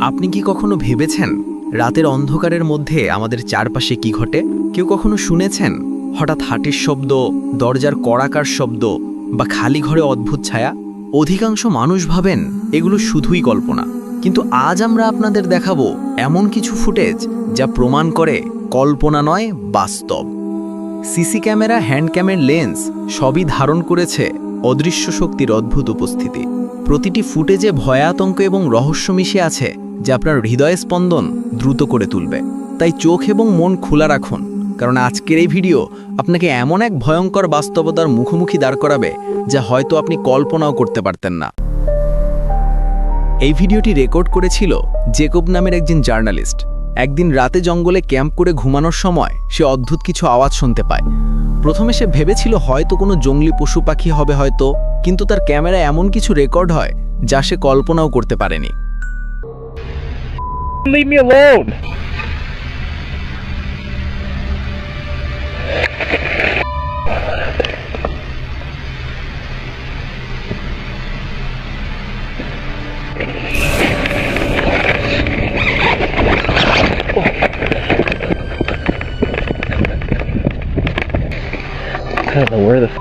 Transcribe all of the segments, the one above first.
আপনি কি কখনো ভেবেছেন রাতের অন্ধকারের মধ্যে আমাদের চারপাশে কি ঘটে? কেউ কখনো শুনেছেন? হঠাৎ হাটের শব্দ, দরজার কড়াকার শব্দ বা খালি ঘরে অদ্ভুত ছায়া? অধিকাংশ মানুষ ভাবেন এগুলো শুধুই কল্পনা। কিন্তু আজ আমরা আপনাদের দেখাবো এমন কিছু ফুটেজ যা প্রমাণ করে কল্পনা নয়, বাস্তব। CC camera, hand camera lens সবই ধারণ করেছে অদৃশ্য শক্তির অদ্ভুত উপস্থিতি। প্রতিটি ফুটেজে ভয়াতঙ্ক এবং রহস্য মিশে আছে যা আপনার হৃদয় স্পন্দন দ্রুত করে তুলবে। তাই চোখ এবং মন খোলা রাখুন, কারণ আজকের এই ভিডিও আপনাকে এমন এক ভয়ঙ্কর বাস্তবতার মুখোমুখি দাঁড় করাবে যা হয়তো আপনি কল্পনাও করতে পারতেন না। এই ভিডিওটি রেকর্ড করেছিল জেকব নামের একজন জার্নালিস্ট। একদিন রাতে জঙ্গলে ক্যাম্প করে ঘুমানোর সময় সে অদ্ভুত কিছু আওয়াজ শুনতে পায়। প্রথমে সে ভেবেছিল হয়তো কোনো জঙ্গলি পশু পাখি হবে হয়তো, কিন্তু তার ক্যামেরা এমন কিছু রেকর্ড হয় যা সে কল্পনাও করতে পারেনি। Leave me alone! I don't know where the f-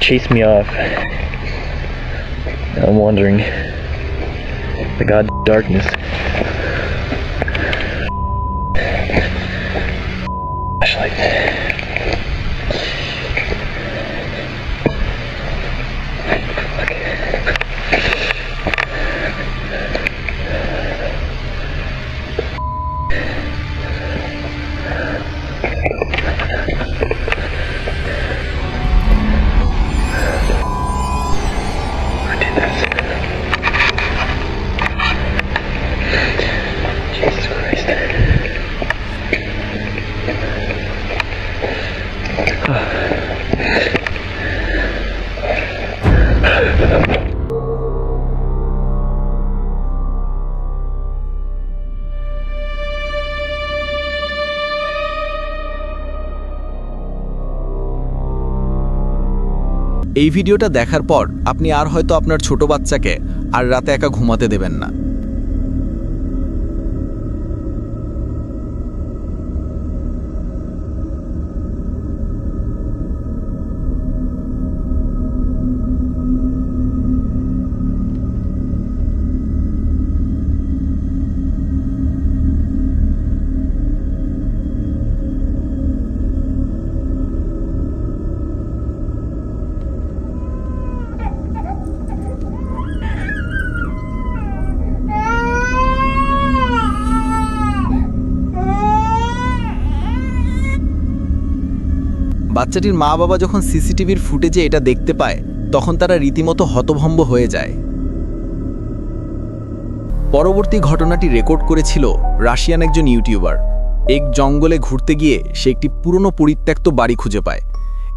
chased me off. I'm wondering the god darkness. Flashlight. এই ভিডিওটা দেখার পর আপনি আর হয়তো আপনার ছোট বাচ্চাকে আর রাতে একা ঘুমাতে দেবেন না। বাচ্চাটির মা বাবা যখন সিসিটিভির ফুটেজে এটা দেখতে পায় তখন তারা রীতিমতো হতভম্ব হয়ে যায় পরবর্তী ঘটনাটি রেকর্ড করেছিল রাশিয়ান একজন ইউটিউবার এক জঙ্গলে ঘুরতে গিয়ে সে একটি পুরনো পরিত্যক্ত বাড়ি খুঁজে পায়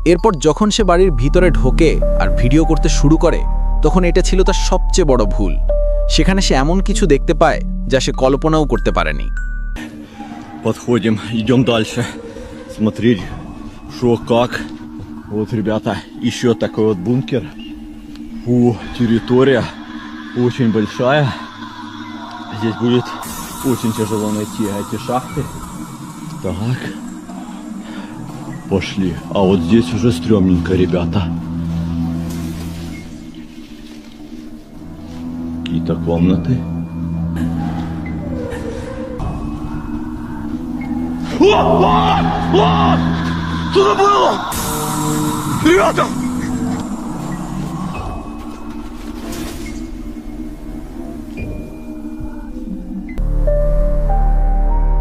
এরপর যখন সে বাড়ির ভিতরে ঢোকে আর ভিডিও করতে শুরু করে তখন এটা ছিল তার সবচেয়ে বড় ভুল সেখানে সে এমন কিছু দেখতে পায় যা সে কল্পনাও করতে পারেনি Подходим, идем дальше. Смотреть, Что как. Вот, ребята, еще такой вот бункер. Фу, территория очень большая. Здесь будет очень тяжело найти эти шахты. Так. Пошли. А вот здесь уже стрёмненько, ребята. Какие-то комнаты. Что Todo puedo. ¡Idiota!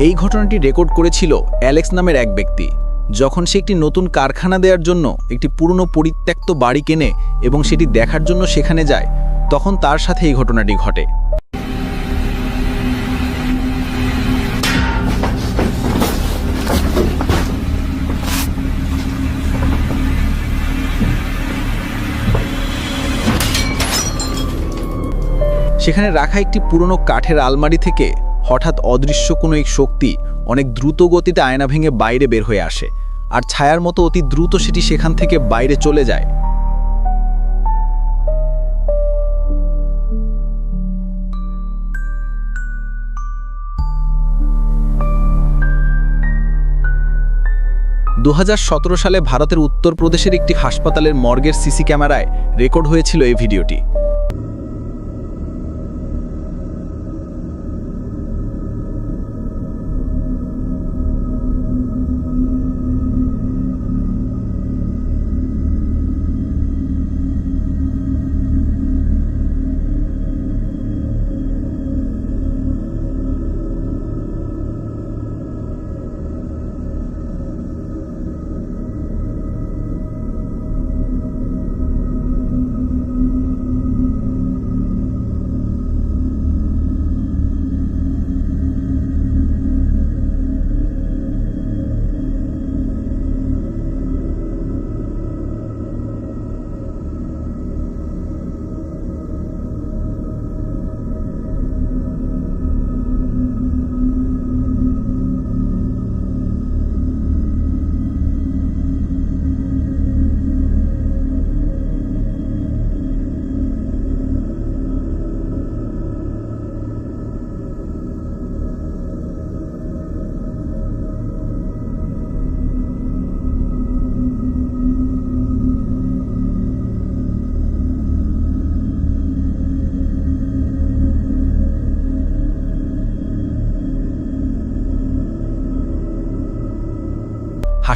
এই ঘটনাটি রেকর্ড করেছিল অ্যালেক্স নামের এক ব্যক্তি যখন সে একটি নতুন কারখানা দেওয়ার জন্য একটি পুরনো পরিত্যক্ত বাড়ি কেনে এবং সেটি দেখার জন্য সেখানে যায়, তখন তার সাথে এই ঘটনাটি ঘটে সেখানে রাখা একটি পুরনো কাঠের আলমারি থেকে হঠাৎ অদৃশ্য কোনো এক শক্তি অনেক দ্রুত গতিতে আয়না ভেঙে বাইরে বের হয়ে আসে, আর ছায়ার মতো অতি দ্রুত সেটি সেখান থেকে বাইরে চলে যায়। দু হাজার সতেরো সালে ভারতের উত্তরপ্রদেশের একটি হাসপাতালের মর্গের সিসি ক্যামেরায় রেকর্ড হয়েছিল এই ভিডিওটি।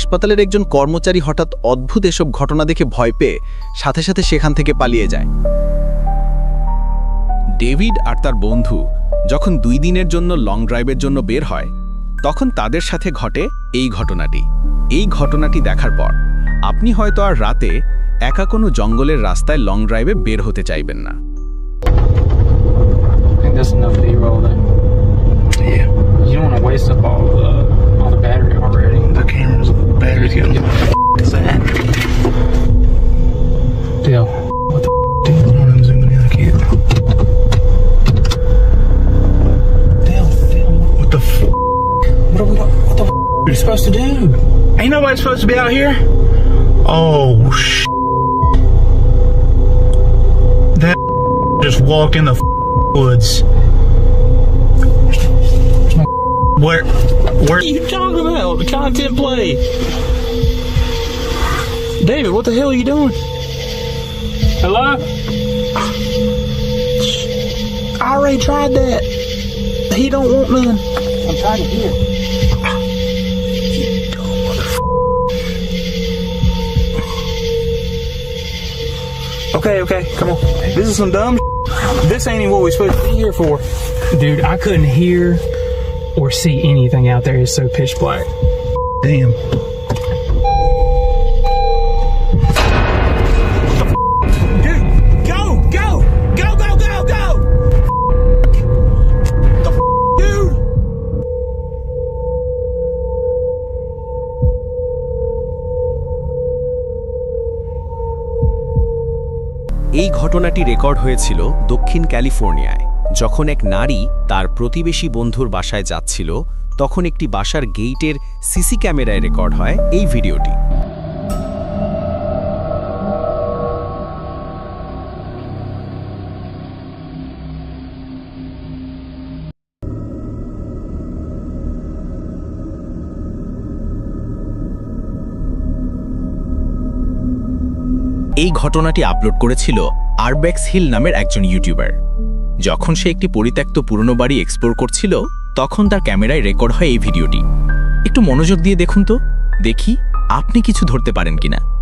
হাসপাতালের একজন কর্মচারী হঠাৎ অদ্ভুত এসব ঘটনা দেখে ভয় পেয়ে সাথে সাথে সেখান থেকে পালিয়ে যায়। ডেভিড আর তার বন্ধু যখন দুই দিনের জন্য লং ড্রাইভের জন্য বের হয় তখন তাদের সাথে ঘটে এই ঘটনাটি। এই ঘটনাটি দেখার পর আপনি হয়তো আর রাতে একা কোনো জঙ্গলের রাস্তায় লং ড্রাইভে বের হতে চাইবেন না। That's enough. Yeah, You don't want to waste up all battery's gonna get that? Deal. What the? Hold on, I'm zooming in. I can't. Damn, damn. What the f? What are we? What the f? Are you supposed to do? Ain't nobody supposed to be out here. Oh sh. That just walk in the woods. Where? Where? What are you talking about? The content play. David, what the hell are you doing? Hello? I already tried that. He don't want none. I'm trying to hear. Okay, okay, come on. This is some dumb. This ain't even what we supposed to be here for. Dude, I couldn't hear or see anything out there. It's so pitch black. Damn. Dude, go, go, go, go, go, go. The f- dude. এই ঘটনাটি record হয়েছিল দক্ষিণ ক্যালিফোর্নিয়ায় যখন এক নারী তার প্রতিবেশী বন্ধুর বাসায় যাচ্ছিল, তখন একটি বাসার গেইটের সিসি ক্যামেরায় রেকর্ড হয় এই ভিডিওটি। এই ঘটনাটি আপলোড করেছিল আরবেক্স হিল নামের একজন ইউটিউবার। যখন সে একটি পরিত্যক্ত পুরনো বাড়ি এক্সপ্লোর করছিল, তখন তার ক্যামেরায় রেকর্ড হয় এই ভিডিওটি। একটু মনোযোগ দিয়ে দেখুন তো। দেখি, আপনি কিছু ধরতে পারেন কিনা।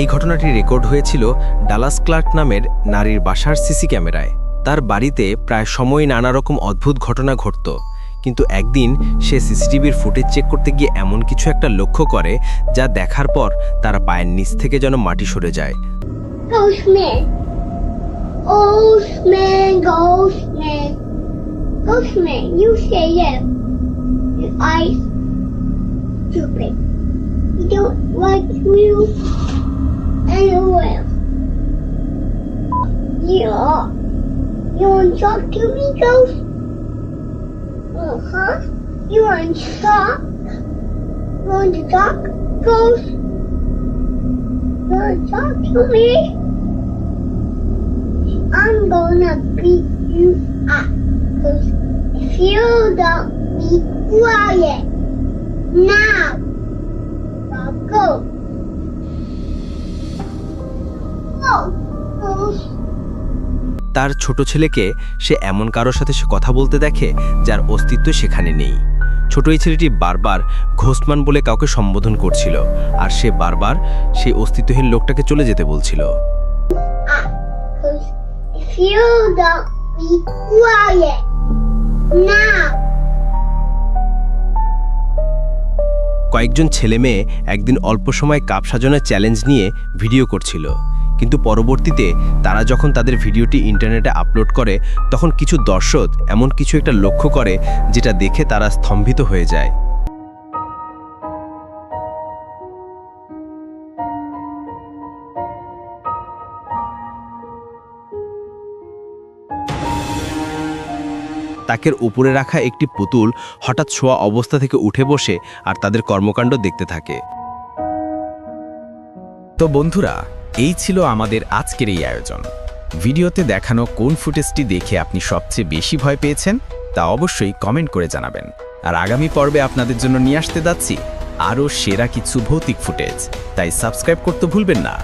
এই ঘটনাটি রেকর্ড হয়েছিল ডালাস ক্লার্ক নামের নারীর বাসার সিসি ক্যামেরায়। তার বাড়িতে প্রায় সময় নানা রকম অদ্ভুত ঘটনা ঘটত। কিন্তু একদিন সে সিসিটিভির ফুটেজ চেক করতে গিয়ে এমন কিছু একটা লক্ষ্য করে, যা দেখার পর তার পায়ের নিচ থেকে যেন মাটি সরে যায়। Stupid. You don't like anywhere. Yeah. You want to talk to me, Ghost? Uh-huh. You want to talk? You want to talk, Ghost? You want to talk to me? I'm gonna beat you up. Cause if you don't be quiet now, I'll go. তার ছোট ছেলেকে সে এমন কারোর সাথে সে কথা বলতে দেখে যার অস্তিত্ব সেখানে নেই। ছোট এই ছেলেটি বারবার ঘোষমান বলে কাউকে সম্বোধন করছিল আর সে বারবার সেই অস্তিত্বহীন লোকটাকে চলে যেতে বলছিল। কয়েকজন ছেলে মেয়ে একদিন অল্প সময় কাপ সাজানোর চ্যালেঞ্জ নিয়ে ভিডিও করছিল। কিন্তু পরবর্তীতে তারা যখন তাদের ভিডিওটি ইন্টারনেটে আপলোড করে, তখন কিছু দর্শক এমন কিছু একটা লক্ষ্য করে যেটা দেখে তারা স্তম্ভিত হয়ে যায়। তাকের উপরে রাখা একটি পুতুল হঠাৎ শোয়া অবস্থা থেকে উঠে বসে আর তাদের কর্মকাণ্ড দেখতে থাকে। তো বন্ধুরা এই ছিল আমাদের আজকের এই আয়োজন। ভিডিওতে দেখানো কোন ফুটেজটি দেখে আপনি সবচেয়ে বেশি ভয় পেয়েছেন, তা অবশ্যই কমেন্ট করে জানাবেন। আর আগামী পর্বে আপনাদের জন্য নিয়ে আসতে যাচ্ছি আরও সেরা কিছু ভৌতিক ফুটেজ। তাই সাবস্ক্রাইব করতে ভুলবেন না।